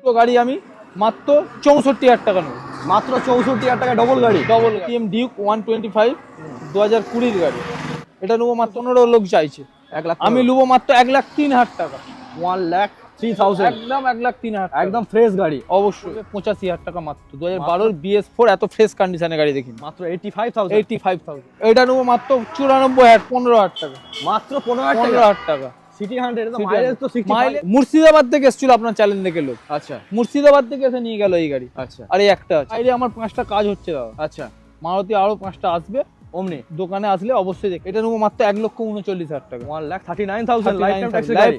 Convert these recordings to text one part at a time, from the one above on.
দুটো গাড়ি আমি মাত্র চৌষট্টি হাজার টাকা নেব। মাত্র চৌষট্টি হাজার টাকা ডবল গাড়ি? Double TM Duke one twenty five দু হাজার কুড়ির গাড়ি। এটা নেব মাত্র পনেরো লোক চাইছে। এক লাখ আমি নেব মাত্র এক লাখ তিন হাজার টাকা। ওয়ান লাখ থ্রি থাউজেন্ড একদম এক লাখ তিন হাজার একদম ফ্রেশ গাড়ি। অবশ্যই। পঁচাশি হাজার টাকা মাত্র। দু হাজার বারোর বিএস ফোর এত ফ্রেশ কন্ডিশনের গাড়ি দেখিনি। মাত্র eighty five thousand eighty five thousand এটা নেব মাত্র চুরানব্বই হাজার পনেরো হাজার টাকা। মাত্র পনেরো হাজার পনেরো হাজার টাকা। সিটি হান্ড্রেড মাইলেজ তো মাইলেজ মুর্শিদাবাদ থেকে এসেছিল আপনার চ্যালেঞ্জ দেখে লোক। আচ্ছা। মুর্শিদাবাদ থেকে এসে নিয়ে গেল এই গাড়ি। আচ্ছা। আর এই একটা আছে। আমার পাঁচটা কাজ হচ্ছে দাদা। আচ্ছা। মারুতি আরও পাঁচটা আসবে। অমনি? দোকানে আসলে অবশ্যই দেখ। এটা নেব মাত্র এক লক্ষ উনচল্লিশ হাজার টাকা। One lakh thirty nine thousand life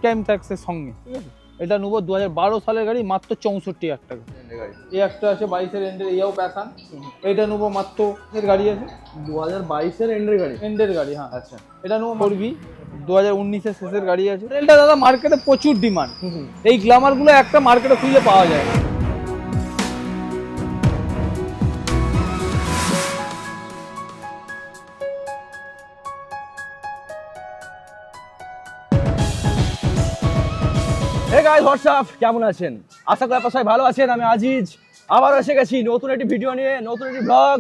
time ট্যাক্সের সঙ্গে। ঠিক আছে। ট্যাক্সের সঙ্গে এটা নেব দু হাজার বারো সালের গাড়ি মাত্র চৌষট্টি হাজার টাকা। এ একটা আছে বাইশের এন্ডের ইয়াও প্যাসান এটা নেব মাত্র এর গাড়ি আছে। দু হাজার বাইশের এন্ডের গাড়ি? এন্ডের গাড়ি হ্যাঁ। আচ্ছা। এটা নেব করবি দু হাজার উনিশের শেষের গাড়ি আছে। এটা দাদা মার্কেটে প্রচুর ডিমান্ড এই গ্ল্যামারগুলো একটা মার্কেটে খুঁজে পাওয়া যায়। না। হোয়াটসঅ্যাপ কেমন আছেন? আশা করি আপনারা সবাই ভালো আছেন। আমি আজিজ। আবারও এসে গেছি নতুন একটি ভিডিও নিয়ে, নতুন একটি ব্লগ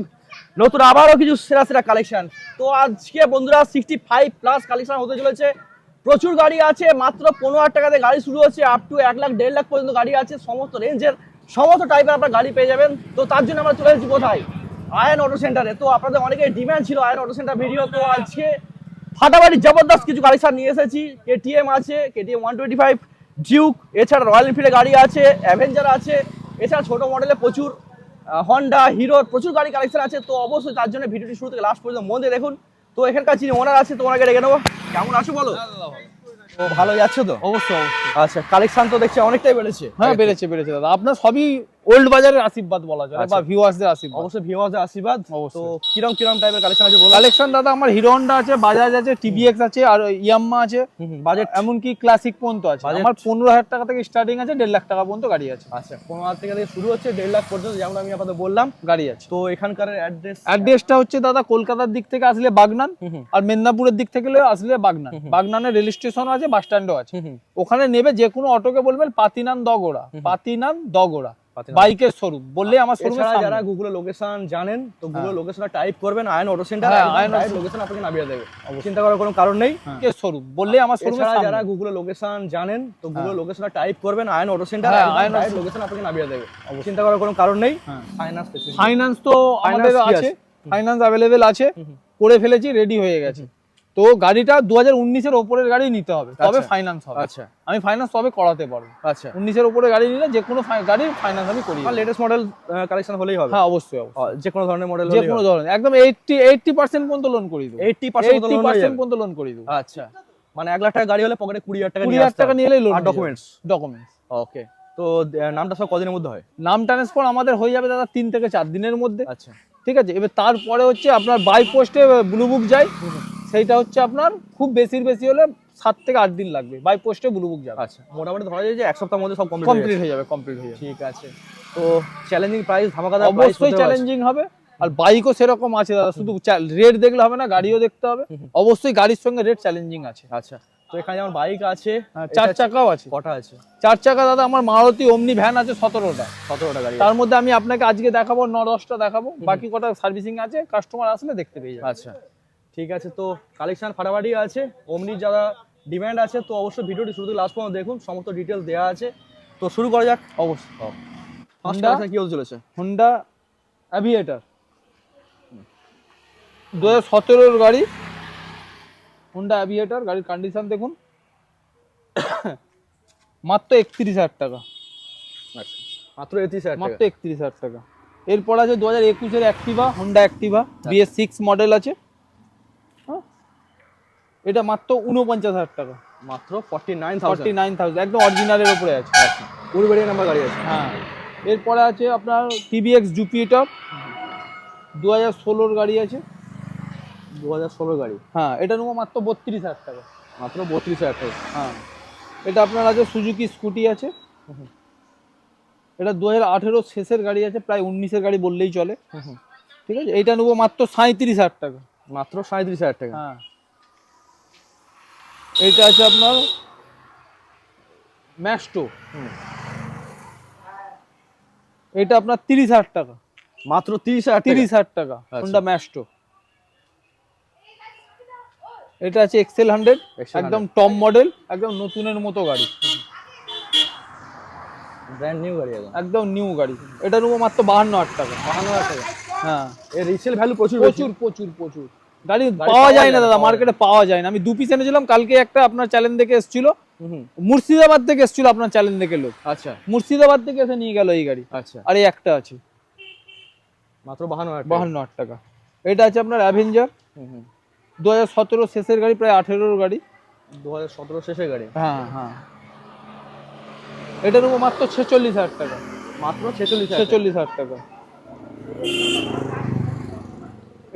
নতুন আবারও কিছু সেরা সেরা কালেকশন তো আজকে বন্ধুরা সিক্সটি ফাইভ প্লাস কালেকশন হতে চলেছে। প্রচুর গাড়ি আছে, মাত্র পনেরো হাজার টাকাতে গাড়ি শুরু হচ্ছে আপ টু এক লাখ, দেড় লাখ পর্যন্ত গাড়ি আছে, সমস্ত রেঞ্জের সমস্ত টাইপের আপনার গাড়ি পেয়ে যাবেন। তো তার জন্য আমরা চলে এসেছি কোথায়? আয়ন অটো সেন্টারে তো আপনাদের অনেকের ডিমান্ড ছিল আয়ন অটো সেন্টার ভিডিও তো আজকে ফাটাফাটি জবরদস্ত কিছু কালেকশন নিয়ে এসেছি। কেটিএম আছে KTM one twenty five Duke এছাড়া রয়্যাল এনফিল্ডের গাড়ি আছে অ্যাভেঞ্জার আছে এছাড়া ছোটো মডেলে প্রচুর হন্ডা হিরোর প্রচুর গাড়ি কালেকশন আছে। তো অবশ্যই তার জন্য ভিডিওটি শুরু থেকে লাস্ট পর্যন্ত মন দিয়ে দেখুন। তো এখানকার যিনি ওনার আছে তো ওনাকে ডেকে নেব। কেমন আছো বলো? তো ভালো যাচ্ছে তো? অবশ্যই অবশ্যই। আচ্ছা কালেকশন তো দেখছি অনেকটাই বেড়েছে। হ্যাঁ বেড়েছে বেড়েছে দাদা। আপনার সবই ওল্ড বাজারের আশীর্বাদ বলা যায় আচ্ছা। বা ভিউয়ার্সদের আশীর্বাদ। অবশ্যই ভিউয়ারদের আশীর্বাদ। তো কিরম কিরম টাইপের কালেকশন আছে বলো কালেকশন দাদা আমার হিরো হন্ডা আছে বাজাজ আছে টিভিএক্স আছে আর ইয়াম্মা আছে। বাজেট এমনকি ক্লাসিক পর্যন্ত আছে। আমার পনেরো হাজার টাকা থেকে স্টার্টিং আছে দেড় লাখ টাকা পর্যন্ত গাড়ি আছে। আচ্ছা পনেরো হাজার টাকা থেকে শুরু হচ্ছে দেড় লাখ পর্যন্ত যেমন আমি আপনাদের বললাম। গাড়ি আছে। তো এখানকার অ্যাড্রেস অ্যাড্রেসটা হচ্ছে দাদা কলকাতার দিক থেকে আসলে বাগনান আর মেদিনীপুরের দিক থেকে আসলে বাগনান। বাগনানের রেল স্টেশন আছে বাস স্ট্যান্ডও আছে। ওখানে নেবে যে কোনো অটোকে বলবেন পাতিনান দগোড়া পাতিনান দগোড়া। বাইকের শোরুম। বললে আমার শোরুমের যারা। গুগলে লোকেশন জানেন তো গুগল লোকেশনে টাইপ করবেন Ayan auto centre Ayan location আপনাকে নামিয়ে দেবে। চিন্তা করার কোনো কারণ নেই। বাইকের শোরুম। বললে আমার শোরুমের যারা। গুগলে লোকেশন জানেন তো গুগল লোকেশনে টাইপ করবেন Ayan auto centre Ayan location আপনাকে নামিয়ে দেবে। চিন্তা করার কোনো কারণ নেই। ফাইনান্স ফাইন্যান্স তো আমাদের আছে। আছে? ফাইন্যান্স অ্যাভেলেবেল আছে। করে ফেলেছি রেডি হয়ে গেছে। তো গাড়িটা দু হাজার উনিশের ওপরের গাড়ি নিতে হবে তবে আচ্ছা। ফাইন্যান্স হবে। আচ্ছা। আমি ফাইন্যান্স তবে করাতে পারব। আচ্ছা। উনিশের উপরে গাড়ি নিলে যে কোনো গাড়ির ফাইন্যান্স আমি করি লেটেস্ট মডেল কালেকশন হলেই হবে? হ্যাঁ অবশ্যই যে কোনো ধরনের মডেল যে কোনো ধরনের একদম এইটটি এইটটি পার্সেন্ট পর্যন্ত লোন করে দেবো। 80% এইটটি পার্সেন্ট পর্যন্ত লোন করে দেবো। আচ্ছা। মানে এক লাখ টাকা গাড়ি হলে পকেটে কুড়ি হাজার টাকা কুড়ি হাজার টাকা নিয়ে লোন ডকুমেন্টস ডকুমেন্টস ওকে তো নামটা সব কদিনের মধ্যে হয়? নাম ট্রান্সফার আমাদের হয়ে যাবে দাদা তিন থেকে চার দিনের মধ্যে। আচ্ছা। ঠিক আছে? এবার তারপরে হচ্ছে আপনার বাই পোস্টে ব্লু বুক যায়। সেইটা হচ্ছে আপনার খুব বেশির বেশি হলে সাত থেকে আট দিন লাগবে। বাই পোস্টে ব্লু বুক যাবে। আচ্ছা মোটামুটি ধরা যায় যে এক সপ্তাহের মধ্যে সব কমপ্লিট হয়ে যাবে। কমপ্লিট হয়ে যাবে। ঠিক আছে। তো চ্যালেঞ্জিং প্রাইস ধামাকাদার অবশ্যই চ্যালেঞ্জিং হবে। আর বাইকও সেরকম আছে দাদা শুধু রেট দেখলে হবে না গাড়িও দেখতে হবে। অবশ্যই গাড়ির সঙ্গে রেট চ্যালেঞ্জিং আছে। আচ্ছা তো এখানে যেমন বাইক আছে হ্যাঁ, চার চাকাও আছে। কটা আছে? চার চাকা দাদা আমার মারুতি অমনি ভ্যান আছে সতেরোটা। সতেরোটা গাড়ি তার মধ্যে আমি আপনাকে আজকে দেখাবো ন দশটা দেখাবো বাকি কটা সার্ভিসিং আছে কাস্টমার আসলে দেখতে পেয়ে যাবে। আচ্ছা। ঠিক আছে তো কালেকশান ফাটাফাটি আছে অমনি যারা ডিম্যান্ড আছে তো অবশ্যই ভিডিওটি শুরু থেকে লাস্ট পর্যন্ত দেখুন সমস্ত ডিটেলস দেওয়া আছে। তো শুরু করা যাক অবশ্যই। ফার্স্ট? কালেকশন কি হতে চলেছে? হুন্ডা অ্যাভিয়েটার দু হাজার সতেরোর গাড়ি। হুন্ডা অ্যাভিয়েটার গাড়ির কন্ডিশন দেখুন। মাত্র একত্রিশ হাজার টাকা। আচ্ছা মাত্র একত্রিশ হাজার মাত্র একত্রিশ হাজার টাকা। এরপর আছে দু হাজার একুশের Activa Honda Activa BS six model আছে। হ্যাঁ এটা মাত্র উনপঞ্চাশ হাজার টাকা। মাত্র forty nine forty nine thousand একদম অরিজিনালের উপরে আছে। কুড়ি বাড়ির নাম্বার গাড়ি আছে। হ্যাঁ। এরপরে আছে আপনার টিভিএক্স জুপিটার দু হাজার ষোলোর গাড়ি আছে। দু হাজার ষোলোর গাড়ি? হ্যাঁ এটা নেব মাত্র বত্রিশ হাজার টাকা। মাত্র বত্রিশ হাজার টাকা। হ্যাঁ। এটা আপনার আছে সুজুকি স্কুটি আছে। এটা দু হাজার আঠেরো শেষের গাড়ি আছে প্রায় উনিশের গাড়ি বললেই চলে। ঠিক আছে? এটা নেব মাত্র সাঁত্রিশ হাজার টাকা। মাত্র সাঁত্রিশ হাজার টাকা। হ্যাঁ। এইটা আছে আপনার ম্যাস্টো এটা আপনার তিরিশ হাজার টাকা। মাত্র তিরিশ হাজার তিরিশ হাজার টাকা আচ্ছা। হোন্ডা ম্যাস্টো এটা আছে এক্সেল হান্ড্রেড একদম টপ মডেল একদম নতুনের মতো গাড়ি। ব্র্যান্ড নিউ গাড়ি একদম। নিউ গাড়ি। এটা নেব মাত্র বাহান্ন হাজার টাকা। বাহান্ন হাজার টাকা? হ্যাঁ। এর রিসেল ভ্যালু প্রচুর প্রচুর প্রচুর প্রচুর। গাড়ি পাওয়া যায় না দাদা মার্কেটে পাওয়া যায় না। আমি দু পিস এনেছিলাম কালকে একটা আপনার চ্যালেঞ্জ দেখে এসেছিল। মুর্শিদাবাদ থেকে এসেছিল আপনার চ্যালেঞ্জ দেখে লোক। আচ্ছা। মুর্শিদাবাদ থেকে এসে নিয়ে গেল এই গাড়ি। আচ্ছা। আর এই একটা আছে। মাত্র বাহান্ন হাজার টাকা। বাহান্ন হাজার টাকা। এটা আছে আপনার অ্যাভেঞ্জার দু হাজার সতেরো শেষের গাড়ি প্রায় আঠেরোর গাড়ি। দু হাজার সতেরো শেষের গাড়ি? হ্যাঁ হ্যাঁ। এটা নেব মাত্র ছেচল্লিশ হাজার টাকা। মাত্র ছেচল্লিশ ছেচল্লিশ হাজার টাকা।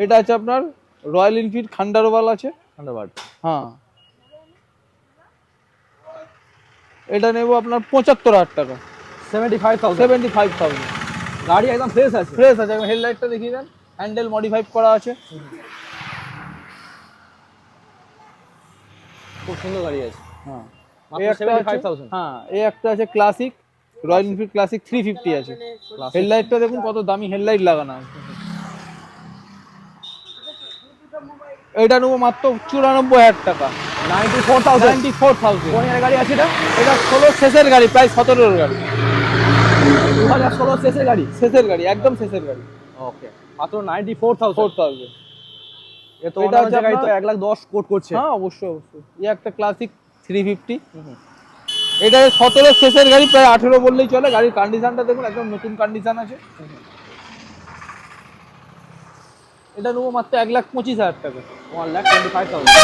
এটা আছে আপনার রয়্যাল এনফিল্ড খান্ডারওয়াল আছে। থান্ডারবার্ড হ্যাঁ। এটা নেব আপনার পঁচাত্তর হাজার টাকা। Seventy five thousand seventy five thousand গাড়ি একদম ফ্রেশ আছে। ফ্রেশ আছে হেডলাইটটা দেখিয়ে দেন। হ্যান্ডেল মডিফাই করা আছে। খুব সুন্দর গাড়ি আছে। হ্যাঁ। হ্যাঁ এই একটা আছে Classic Royal Enfield Classic three fifty আছে। হেডলাইটটা দেখুন কত দামি হেডলাইট লাগানো আছে। এটা নেব মাত্র চুরানব্বই হাজার টাকা। Ninety four thousand ninety four thousand গাড়ি আছে এটা? এটা ষোলো শেষের গাড়ি প্রায় সতেরোর গাড়ি। দু হাজার ষোলো শেষের গাড়ি? শেষের গাড়ি একদম শেষের গাড়ি। ওকে মাত্র ninety four four thousand thousand এ তো এটা হচ্ছে জায়গায় তো এক লাখ দশ কোট করছে। হ্যাঁ অবশ্যই অবশ্যই। এই একটা ক্লাসিক থ্রি ফিফটি এটা সতেরো শেষের গাড়ি প্রায় আঠেরো বললেই চলে। গাড়ির কন্ডিশনটা দেখুন একদম নতুন কন্ডিশন আছে। এটা নেব মাত্র এক লাখ পঁচিশ হাজার টাকা। One lakh twenty five thousand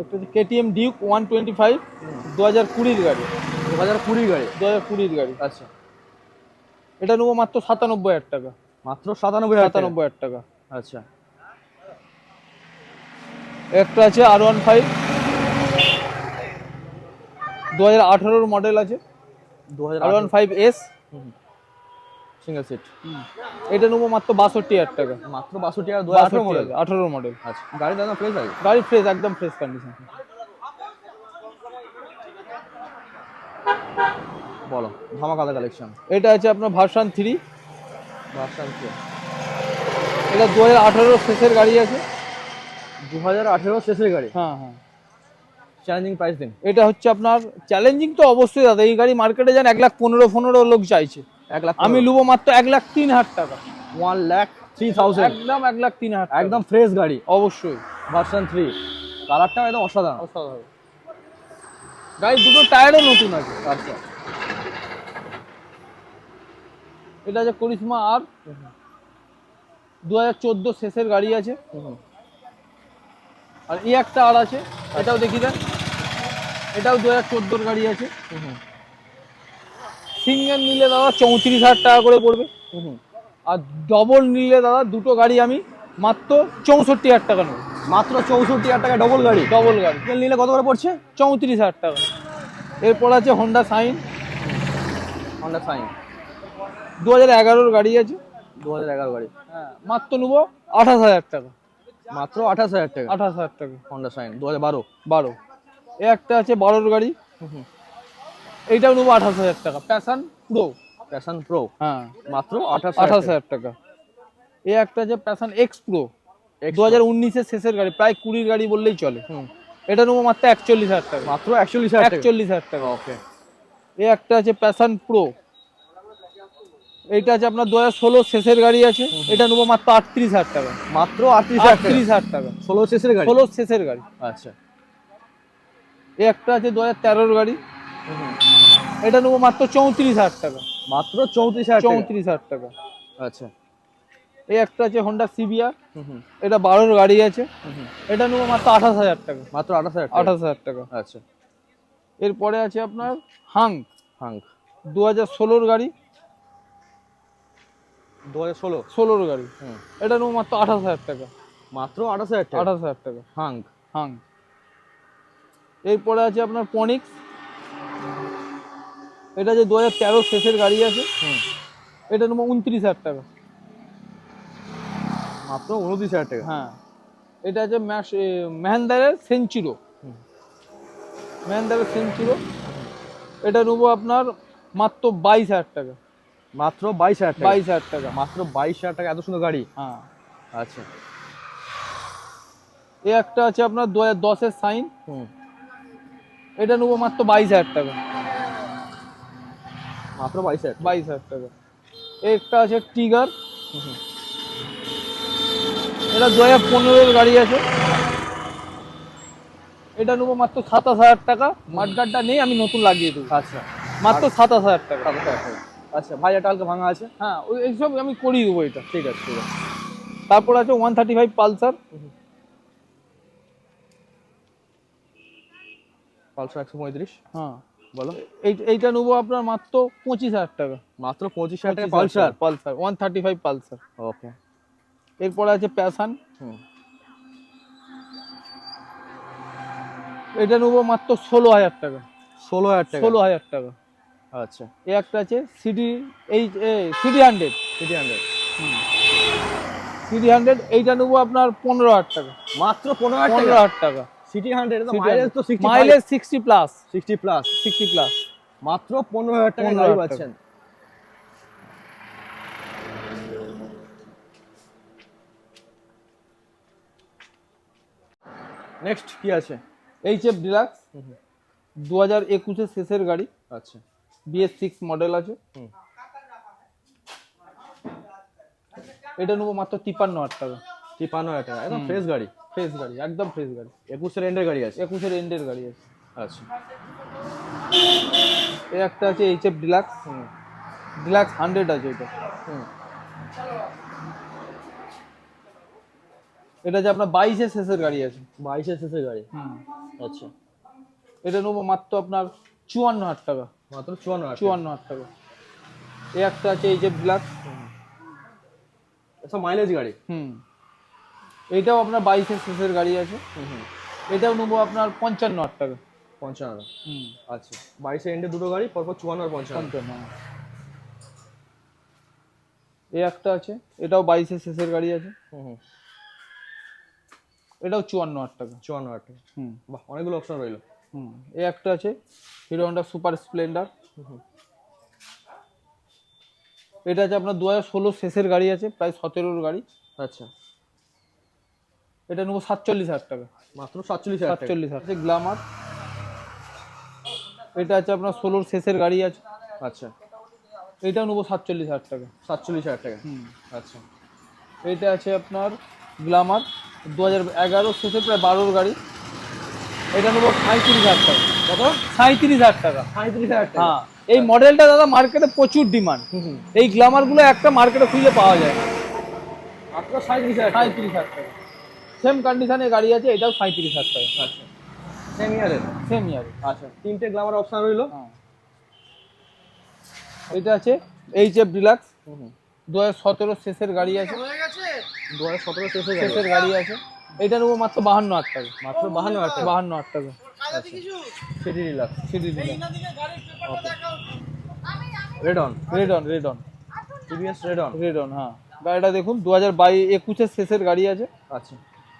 একটা KTM Duke one twenty five দু হাজার কুড়ির গাড়ি। দু হাজার কুড়ির গাড়ি? দু হাজার কুড়ির গাড়ি। আচ্ছা। এটা নেব মাত্র সাতানব্বই হাজার টাকা। মাত্র সাতানব্বই সাতানব্বই হাজার টাকা। আচ্ছা। একটা আছে আর ওয়ান ফাইভ দু হাজার আঠারোর মডেল আছে। দু হাজার R one five S single seat. এটা নেব মাত্র বাষট্টি হাজার টাকা। মাত্র বাষট্টি হাজার দু আঠারো মডেল আঠারোর মডেল আচ্ছা গাড়ি দাদা ফ্রেশ আছে? গাড়ি ফ্রেশ একদম ফ্রেশ কন্ডিশন বলো ধামাকাদা কালেকশন এটা আছে আপনার ভার্সান থ্রি। ভার্সান কি এটা দু হাজার আঠারোর শেষের গাড়ি আছে। দু হাজার আঠেরো শেষের গাড়ি? হ্যাঁ হ্যাঁ। চ্যালেঞ্জিং প্রাইস দিন। এটা হচ্ছে আপনার চ্যালেঞ্জিং তো অবশ্যই দাদা এই গাড়ি মার্কেটে যান এক লাখ পনেরো পনেরো লোক চাইছে। এক লাখ আমি লুবো মাত্র এক লাখ তিন হাজার টাকা। ওয়ান লাখ থ্রি থাউজেন্ড একদম এক লাখ তিন হাজার একদম ফ্রেশ গাড়ি। অবশ্যই। ভার্সন থ্রি কালারটাও একদম অসাধারণ। অসাধারণ। গাড়ি দুটো টায়ারও নতুন আছে। আচ্ছা। এটা আছে করিশ্মা আর। দু হাজার চোদ্দ শেষের গাড়ি আছে। আর এই একটা আর আছে। এটাও দেখি দেন এটাও দু হাজার চোদ্দোর গাড়ি আছে। সিঙ্গেল নিলে দাদা চৌত্রিশ হাজার টাকা করে পড়বে। আর ডবল নিলে দাদা দুটো গাড়ি আমি মাত্র চৌষট্টি হাজার টাকা নেব। মাত্র চৌষট্টি হাজার টাকা ডবল গাড়ি? ডবল গাড়ি। নিলে কত করে পড়ছে? চৌত্রিশ হাজার টাকা। এরপর আছে হন্ডা সাইন হন্ডা সাইন দু হাজার এগারোর গাড়ি আছে। দু হাজার এগারো গাড়ি। হ্যাঁ মাত্র নেব আঠাশ হাজার টাকা। মাত্র আঠাশ হাজার টাকা? আঠাশ হাজার টাকা। হন্ডা সাইন দু হাজার বারো। বারো। এ একটা আছে বারোর গাড়ি। এইটাও নেব আঠাশ হাজার টাকা। প্যাশন প্রো প্যাশন প্রো হ্যাঁ। মাত্র আঠাশ আঠাশ হাজার টাকা। এ একটা আছে প্যাশন এক্স প্রো দু হাজার উনিশের শেষের গাড়ি প্রায় কুড়ির গাড়ি বললেই চলে। হুম। এটা নেব মাত্র একচল্লিশ হাজার টাকা। মাত্র একচল্লিশ হাজার একচল্লিশ হাজার টাকা। ওকে এ একটা আছে প্যাশন প্রো এইটা আছে আপনার দু হাজার ষোলো শেষের গাড়ি আছে। এটা নেব মাত্র আটত্রিশ হাজার টাকা। মাত্র আটত্রিশ আটত্রিশ হাজার টাকা। ষোলো শেষের গাড়ি? ষোলো শেষের গাড়ি। আচ্ছা। এ একটা আছে দু হাজার তেরোর গাড়ি। এটা নেব মাত্র চৌত্রিশ হাজার টাকা। মাত্র চৌত্রিশ হাজার চৌত্রিশ হাজার টাকা। আচ্ছা। এই একটা আছে হন্ডা সিবিআর এটা বারোর গাড়ি আছে। এটা নেব মাত্র আঠাশ হাজার টাকা। মাত্র আঠাশ হাজার আঠাশ হাজার টাকা। আচ্ছা। এরপরে আছে আপনার হাং হাঙ্ক দু হাজার ষোলোর গাড়ি। দু হাজার ষোলো? ষোলোর গাড়ি। এটা নেব মাত্র আঠাশ হাজার টাকা। মাত্র আঠাশ হাজার টাকা? আঠাশ হাজার টাকা। হাঙ্ক হাং এরপরে আছে আপনার পনিক্স এটা যে দু হাজার তেরো শেষের গাড়ি আছে এটা নেব উনত্রিশ হাজার টাকা। মাত্র উনত্রিশ হাজার টাকা? হ্যাঁ। এটা আছে ম্যাশ মেহেন্দারের সেঞ্চুরো। মেহেন্দারের সেঞ্চুরো। এটা নেব আপনার মাত্র বাইশ হাজার টাকা। মাত্র বাইশ হাজার টাকা? বাইশ হাজার টাকা। মাত্র বাইশ হাজার টাকা এত সুন্দর গাড়ি? হ্যাঁ। আচ্ছা। এ একটা আছে আপনার দু হাজার দশের সাইন। এটা নেব মাত্র বাইশ হাজার টাকা। মাত্র বাইশ হাজার বাইশ হাজার টাকা। একটা আছে টিগার এটা দু হাজার পনেরোর গাড়ি আছে। এটা নেব মাত্র সাতাশ হাজার টাকা। মাঠগার্ডটা নেই আমি নতুন লাগিয়ে দেবো। আচ্ছা। মাত্র সাতাশ হাজার টাকা। আচ্ছা ভাই এটা হালকা ভাঙা আছে। হ্যাঁ ওই এইসব আমি করিয়ে দেবো এটা। ঠিক আছে ঠিক আছে। তারপর আছে one thirty five Pulsar. Pulsar একশো পঁয়ত্রিশ। হ্যাঁ। বলো। এইটা নেব আপনার মাত্র পঁচিশ হাজার টাকা। মাত্র পঁচিশ হাজার টাকা Pulsar? Pulsar? One thirty five Pulsar. Okay. এরপরে আছে প্যাশান। এটা নেব মাত্র ষোলো হাজার টাকা। ষোলো হাজার টাকা? ষোলো হাজার টাকা। আচ্ছা। এ একটা আছে সিডি এই CD hundred. CT hundred. CD hundred এইটা নেব আপনার পনেরো হাজার টাকা। মাত্র পনেরো হাজার টাকা। সিটি হান্ড্রেড মাইলেজ তো mileage sixty plus sixty plus sixty plus মাত্র পনেরো হাজার টাকা গাড়ি পাচ্ছেন। নেক্সট কি আছে? এইচ এফ ডিলাক্স দু হাজার একুশের শেষের গাড়ি। আচ্ছা। বিএস সিক্স মডেল আছে। এটা নেব মাত্র তিপ্পান্ন হাজার টাকা। তিপ্পান্ন হাজার টাকা। একদম ফ্রেশ গাড়ি। ফ্রেশ গাড়ি একদম ফ্রেশ গাড়ি। একুশের এন্ডের গাড়ি আছে? একুশের এন্ডের গাড়ি আছে। আচ্ছা। এ একটা আছে H F Deluxe Deluxe hundred আছে এটা। হুম। এটা যে আপনার বাইশের শেষের গাড়ি আছে। বাইশের শেষের গাড়ি? হুম। আচ্ছা। এটা নেব মাত্র আপনার চুয়ান্ন হাজার টাকা। মাত্র চুয়ান্ন চুয়ান্ন হাজার টাকা। এ একটা আছে এইচ এফ ডিলাক্স সব মাইলেজ গাড়ি? হুম। এইটাও আপনার বাইশের শেষের গাড়ি আছে। এটাও নেব আপনার পঞ্চান্ন হাজার টাকা। পঞ্চান্ন। হুম। আচ্ছা। বাইশের এন্ডে দুটো গাড়ি পরপর চুয়ান্ন আর পঞ্চান্ন। হ্যাঁ। এ একটা আছে এটাও বাইশের শেষের গাড়ি আছে। এটাও চুয়ান্ন হাজার টাকা। চুয়ান্ন হাজার টাকা। হুম। বাহ অনেকগুলো অপশন রইল। হুম। এই একটা আছে হিরো হন্ডা সুপার স্প্লেন্ডার। এটা আছে আপনার দু হাজার ষোলো শেষের গাড়ি আছে প্রায় সতেরোর গাড়ি। আচ্ছা। এটা নেব সাতচল্লিশ হাজার টাকা। মাত্র সাতচল্লিশ হাজার সাতচল্লিশ হাজার। গ্লামার। এটা আছে আপনার ষোলোর শেষের গাড়ি আছে। আচ্ছা। এটাও নেব সাতচল্লিশ হাজার টাকা। সাতচল্লিশ হাজার টাকা। আচ্ছা। এটা আছে আপনার গ্লামার। দু হাজার এগারো শেষের প্রায় বারোর গাড়ি। এটা নেব সাঁত্রিশ হাজার টাকা। কত? সাঁত্রিশ হাজার টাকা। সাঁত্রিশ হাজার টাকা। হ্যাঁ। এই মডেলটা দাদা মার্কেটে প্রচুর ডিমান্ড। এই গ্লামারগুলো একটা মার্কেটে খুঁজে পাওয়া যায় না। মাত্র সাঁত্রিশ হাজার সাঁত্রিশ হাজার টাকা। সেম কন্ডিশনে গাড়ি আছে এটাও সাঁত্রিশ হাজার টাকা। আচ্ছা। সেম ইয়ারের সেম ইয়ার আচ্ছা তিনটে গ্লামার অপশন রইল? হ্যাঁ। এটা আছে এইচ এফ ডিলাক্স হুম হুম। দু হাজার সতেরো শেষের গাড়ি আছে। দু হাজার সতেরো শেষে গেছে শেষের গাড়ি আছে। এটা নেব মাত্র বাহান্ন হাজার টাকা। মাত্র বাহান্ন হাজার টাকা? বাহান্ন হাজার টাকা। CT Deluxe CD Radeon Radeon Radeon TVS Radeon Radeon হ্যাঁ। গাড়িটা দেখুন দু হাজার বাই একুশের শেষের গাড়ি আছে। আচ্ছা।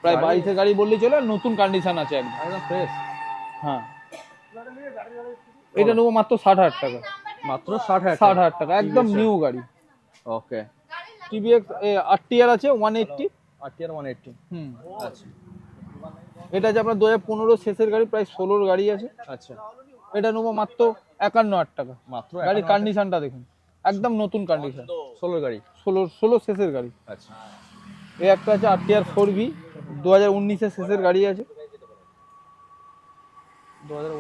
প্রায় বাইশের গাড়ি বললেই চলে নতুন কন্ডিশন আছে একদম। একদম ফ্রেশ হ্যাঁ। এটা নেব মাত্র ষাট হাজার টাকা। মাত্র ষাট হাজার ষাট হাজার টাকা একদম নিউ গাড়ি। ওকে টিভিএক্স আর টি আর আছে one eighty RTR one eighty হুম। আচ্ছা। এটা আছে আপনার দু হাজার পনেরো শেষের গাড়ি প্রায় ষোলোর গাড়ি আছে। আচ্ছা। এটা নেব মাত্র একান্ন হাজার টাকা। মাত্র গাড়ির কন্ডিশনটা দেখুন। একদম নতুন কন্ডিশন ষোলো গাড়ি। ষোলো ষোলো শেষের গাড়ি। আচ্ছা। এই একটা আছে আর টি আর ফোর বি দু হাজার উনিশের শেষের গাড়ি আছে।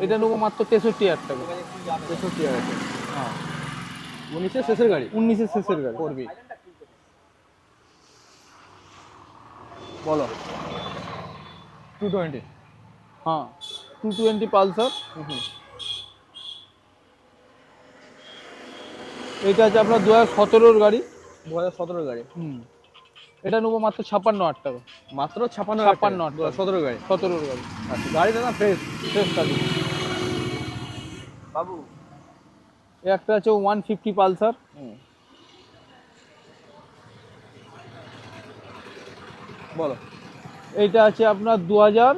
এটা নেব মাত্র তেষট্টি হাজার টাকা। তেষট্টি হাজার টাকা। হ্যাঁ। উনিশের শেষের গাড়ি? উনিশের শেষের গাড়ি। করবি। বলো। Two twenty? হ্যাঁ। Two twenty Pulsar. এটা আছে আপনার দু হাজার সতেরোর গাড়ি। দু হাজার সতেরো গাড়ি? হুম। এটা নেব মাত্র ছাপ্পান্ন হাজার টাকা। মাত্র ছাপান্ন ছাপ্পান্ন ছাপ্পান্ন দু হাজার সতেরো গাড়ি? সতেরো গাড়ি। আচ্ছা গাড়ি দাদা ফ্রেশ শেষ গাড়ি। বাবু। এ একটা আছে ওয়ান ফিফটি পালসার। বলো। এইটা আছে আপনার দু হাজার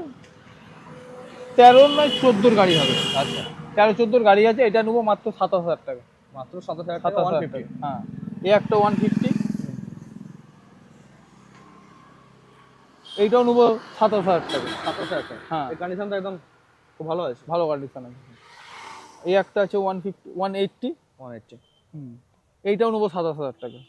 তেরো নয় চোদ্দোর গাড়ি হবে। আচ্ছা। তেরো চোদ্দোর গাড়ি আছে এটা নেব মাত্র সাতাশ হাজার টাকা। মাত্র সাতাশ হাজার সাতাশ হাজার টাকা হ্যাঁ। এই একটা ওয়ান ফিফটি এইটাও নেব সাতাশ হাজার টাকা। সাতাশ হাজার টাকা। হ্যাঁ। এই কন্ডিশনটা একদম খুব ভালো আছে। ভালো কন্ডিশন আছে এই একটা আছে one fifty one eighty one eighty হুম। এইটাও নেব সাতাশ হাজার টাকা।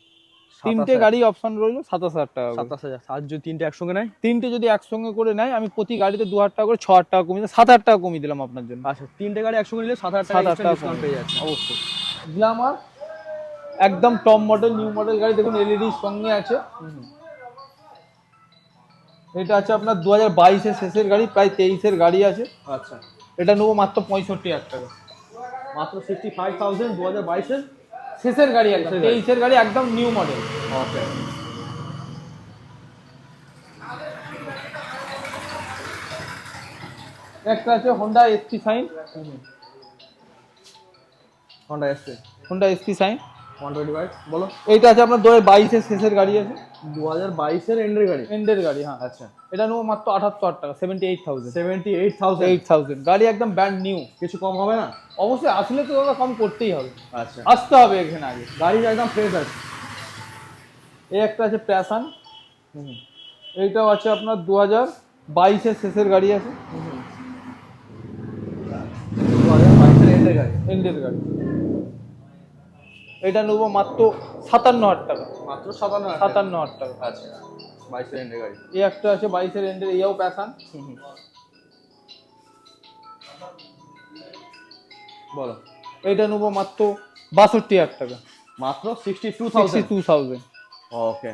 তিনটে গাড়ি অপশন রইল সাতাশ হাজার টাকা। সাতাশ হাজার। আর যদি তিনটে একসঙ্গে নেয়? তিনটে যদি একসঙ্গে করে নেয় আমি প্রতি গাড়িতে দু হাজার টাকা করে ছ হাজার টাকা কমিয়ে সাত হাজার টাকা কমিয়ে দিলাম আপনার জন্য। আচ্ছা তিনটে গাড়ি একসঙ্গে নিলে সাত হাজার সাত টাকা হাজার টাকা পেয়ে যাচ্ছে অবশ্যই। গ্লামার একদম টপ মডেল নিউ মডেল গাড়ি দেখুন এলইডি সঙ্গে আছে। এটা আছে আপনার দু হাজার বাইশের শেষের গাড়ি প্রায় তেইশের গাড়ি আছে। আচ্ছা। এটা নেব মাত্র পঁয়ষট্টি হাজার টাকা। মাত্র সিক্সটি ফাইভ থাউজেন্ড দু হাজার বাইশের শেষের গাড়ি একদম গাড়ি। তেইশের গাড়ি একদম নিউ মডেল ওকে একটা আছে হোন্ডা এসপি সাইন হন্ডা এসছে Honda SP Shine one twenty five বলো। এইটা আছে আপনার দু হাজার বাইশের শেষের গাড়ি আছে। এন্ডের গাড়ি? এন্ডের গাড়ি হ্যাঁ। আচ্ছা। এটা নেব মাত্র টাকা seventy eight thousand seventy eight thousand eight thousand গাড়ি একদম ব্র্যান্ড নিউ কিছু কম হবে না? অবশ্যই আসলে তো দাদা কম করতেই হবে। আচ্ছা। আসতে হবে এখানে আগে। গাড়ি একদম ফ্রেশ আছে। এই একটা আছে প্যাশান এইটাও আছে আপনার দু হাজার বাইশের শেষের গাড়ি আছে। এন্ডের গাড়ি। এন্ডের গাড়ি। এটা নেব মাত্র সাতান্ন হাজার টাকা। মাত্র সাতান্ন সাতান্ন হাজার টাকা। আচ্ছা বাইশের এন্ডের গাড়ি। এই একটা আছে বাইশের এন্ডের এও প্যাশান বলো। এইটা নেব মাত্র বাষট্টি হাজার টাকা। মাত্র sixty two thousand two thousand okay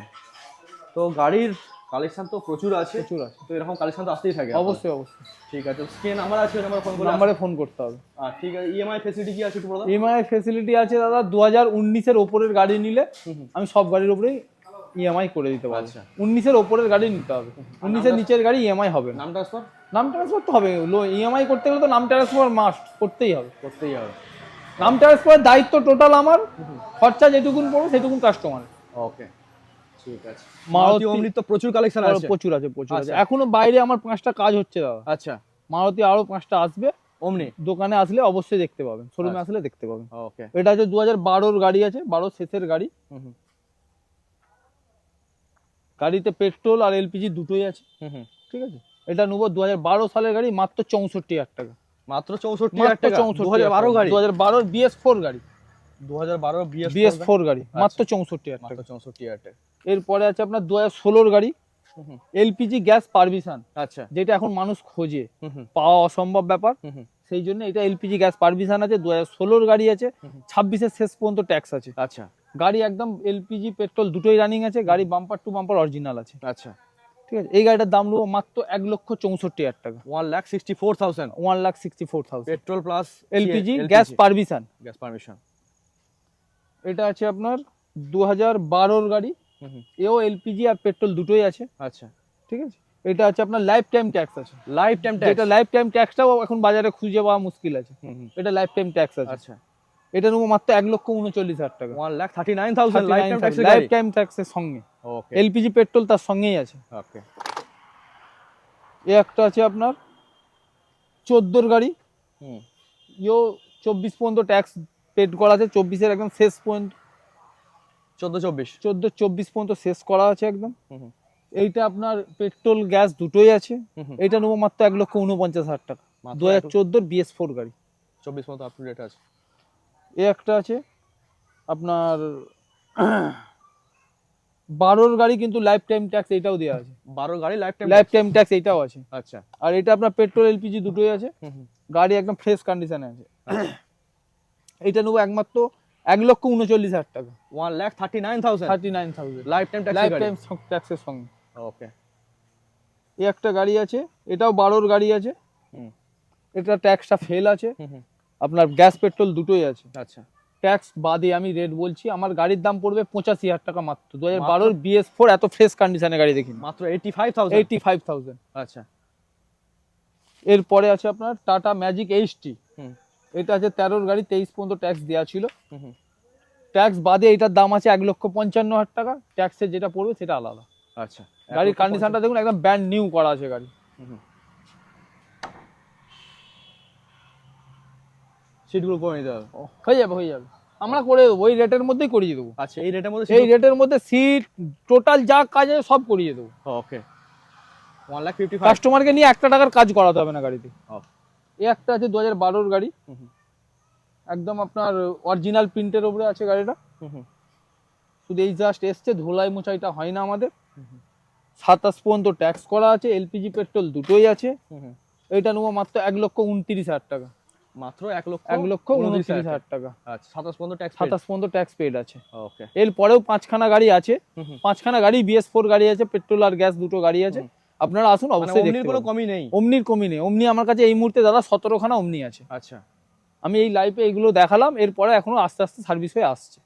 তো গাড়ির কালেকশন তো প্রচুর আছে। প্রচুর আছে। তো এরকম কালেকশন তো আসতেই থাকে অবশ্যই অবশ্যই। ঠিক আছে স্ক্রিন নাম্বার আছে নাম্বার ফোন করে নাম্বারে ফোন করতে হবে। আর ঠিক আছে ইএমআই ফেসিলিটি কি আছে একটু বলো? ইএমআই ফেসিলিটি আছে দাদা দু হাজার উনিশের ওপরের গাড়ি নিলে আমি সব গাড়ির উপরেই ইএমআই করে দিতে পারব। আচ্ছা। উনিশের ওপরের গাড়ি নিতে হবে। উনিশের নিচের গাড়ি ইএমআই হবে নাম ট্রান্সফার নাম ট্রান্সফার তো হবে। লো ইএমআই করতে গেলে তো নাম ট্রান্সফার মাস্ট করতেই হবে। করতেই হবে। নাম ট্রান্সফারের দায়িত্ব টোটাল আমার। খরচা যেটুকুন পড়বে সেটুকুন কাস্টমার ওকে ঠিক আছে। মারুতি- অমৃত তো প্রচুর কালেকশন আছে। প্রচুর আছে প্রচুর আছে। আচ্ছা। এখনও বাইরে আমার পাঁচটা কাজ হচ্ছে দাদা। আচ্ছা। মারুতি আরও পাঁচটা আসবে। অমনি? দোকানে আসলে অবশ্যই দেখতে পাবেন। শোরুমে আচ্ছা। আসলে দেখতে পাবেন। ওকে। এটা আছে দু হাজার বারোর গাড়ি আছে বারো শেষের গাড়ি। গাড়িতে পেট্রোল আর এলপিজি দুটোই আছে। ঠিক আছে? এটা নেব দু হাজার বারো সালের গাড়ি মাত্র চৌষট্টি হাজার টাকা। মাত্র চৌষট্টি হাজার টাকা? চৌষট্টি দু হাজার বারো গাড়ি? দু হাজার বারোর বিএস ফোর গাড়ি। দু হাজার বারো বিএস বিএস ফোর গাড়ি। মাত্র চৌষট্টি হাজার টাকা। চৌষট্টি হাজার টাকা। এরপরে আছে আপনার দু হাজার ষোলোর গাড়ি এলপিজি গ্যাস পারমিশন আচ্ছা। যেটা এখন মানুষ খোঁজে। পাওয়া অসম্ভব ব্যাপার। সেই জন্য এটা এলপিজি গ্যাস পারমিশন আছে দু হাজার গাড়ি আছে ছাব্বিশের শেষ পর্যন্ত ট্যাক্স আছে। আচ্ছা। গাড়ি একদম এলপিজি পেট্রোল দুটোই রানিং আছে গাড়ি বাম্পার টু বাম্পার অরিজিনাল আছে। আচ্ছা। ঠিক আছে এই গাড়িটার দাম নেব মাত্র এক লক্ষ চৌষট্টি হাজার টাকা। One lakh sixty four thousand one lakh sixty four thousand petrol plus LPG gas permission gas permission এটা আছে আপনার দু হাজার বারোর গাড়ি। এও এলপিজি আর পেট্রোল দুটোই আছে। আচ্ছা। ঠিক আছে? এটা আছে আপনার লাইফ টাইম ট্যাক্স আছে। লাইফ টাইম যেটা লাইফ টাইম ট্যাক্সটাও এখন বাজারে খুঁজে পাওয়া মুশকিল আছে। এটা লাইফ টাইম ট্যাক্স আছে। আচ্ছা। এটা নেব মাত্র এক লক্ষ উনচল্লিশ হাজার টাকা। One lakh thirty nine thousand life time tax life time ট্যাক্সের সঙ্গে। ওকে এলপিজি পেট্রোল তার সঙ্গেই আছে। ওকে এ একটা আছে আপনার চোদ্দোর গাড়ি। হুম। ইও চব্বিশ পর্যন্ত ট্যাক্স পেড করা আছে। চব্বিশের একদম শেষ পর্যন্ত। চোদ্দ চব্বিশ চোদ্দ চব্বিশ পর্যন্ত শেষ করা আছে একদম। এইটা আপনার পেট্রোল গ্যাস দুটোই আছে। এইটা নেব মাত্র এক লক্ষ উনপঞ্চাশ হাজার টাকা। দু হাজার চোদ্দোর বিএস ফোর গাড়ি। চব্বিশ মতো আপ টু ডেট আছে। এ একটা আছে আপনার বারোর গাড়ি কিন্তু লাইফ টাইম ট্যাক্স এইটাও দেওয়া আছে। বারো গাড়ি life time life time tax এইটাও আছে। আচ্ছা। আর এটা আপনার পেট্রোল এলপিজি দুটোই আছে। গাড়ি একদম ফ্রেশ কন্ডিশনে আছে। এইটা নেব একমাত্র এক লক্ষ উনচল্লিশ হাজার টাকা। One lakh thirty nine thousand thirty nine thousand life time life time ট্যাক্সের সঙ্গে ওকে এই একটা গাড়ি আছে এটাও বারোর গাড়ি আছে। এটা ট্যাক্সটা ফেল আছে। আপনার গ্যাস পেট্রোল দুটোই আছে। আচ্ছা। ট্যাক্স বাদে আমি রেট বলছি আমার গাড়ির দাম পড়বে পঁচাশি হাজার টাকা মাত্র। দু হাজার বারোর বিএস ফোর এত ফ্রেশ কন্ডিশনে গাড়ি দেখি মাত্র eighty five thousand eighty five thousand আচ্ছা। এরপরে আছে আপনার টাটা ম্যাজিক এইচটি এটা আছে তেরোর গাড়ি তেইশ পর্যন্ত ট্যাক্স দেওয়া ছিল। ট্যাক্স বাদে এটার দাম আছে এক লক্ষ পঞ্চান্ন হাজার টাকা। ট্যাক্সের যেটা পড়বে সেটা আলাদা। আচ্ছা গাড়ির কন্ডিশনটা দেখুন একদম ব্যান্ড নিউ করা আছে গাড়ি। সিটগুলো করে নিতে হবে। হয়ে যাবে হয়ে যাবে। আমরা করে দেবো ওই রেটের মধ্যেই করিয়ে দেবো। আচ্ছা এই রেটের মধ্যে এই রেটের মধ্যে সিট টোটাল যা কাজ আছে সব করিয়ে দেবো। ওকে ওয়ান লাখ ফিফটি কাস্টমারকে নিয়ে একটা টাকার কাজ করাতে হবে না গাড়িতে। এই একটা আছে দু হাজার বারোর গাড়ি। একদম আপনার অরিজিনাল প্রিন্টের উপরে আছে গাড়িটা। শুধু এই জাস্ট এসছে ধোলাই মোছাইটা হয় না আমাদের। সাতাশ পর্যন্ত ট্যাক্স করা আছে এলপিজি পেট্রোল দুটোই আছে। এটা নেব মাত্র এক লক্ষ উনত্রিশ হাজার টাকা। মাত্র এক লক্ষ এক লক্ষ উনত্রিশ হাজার টাকা। আচ্ছা সাতাশ পর্যন্ত ট্যাক্স সাতাশ পর্যন্ত ট্যাক্স পেড আছে। ওকে এরপরেও পাঁচখানা গাড়ি আছে। পাঁচখানা গাড়ি বিএস ফোর গাড়ি আছে পেট্রোল আর গ্যাস দুটো গাড়ি আছে। আপনারা আসুন মানে অবশ্যই অমনির কোনো কমি কমই নেই? অমনির কমি নেই। অমনি আমার কাছে এই মুহূর্তে দাদা সতেরোখানা অমনি আছে। আচ্ছা। আমি এই লাইফে এইগুলো দেখালাম এরপরে এখনও আস্তে আস্তে সার্ভিস হয়ে আসছে।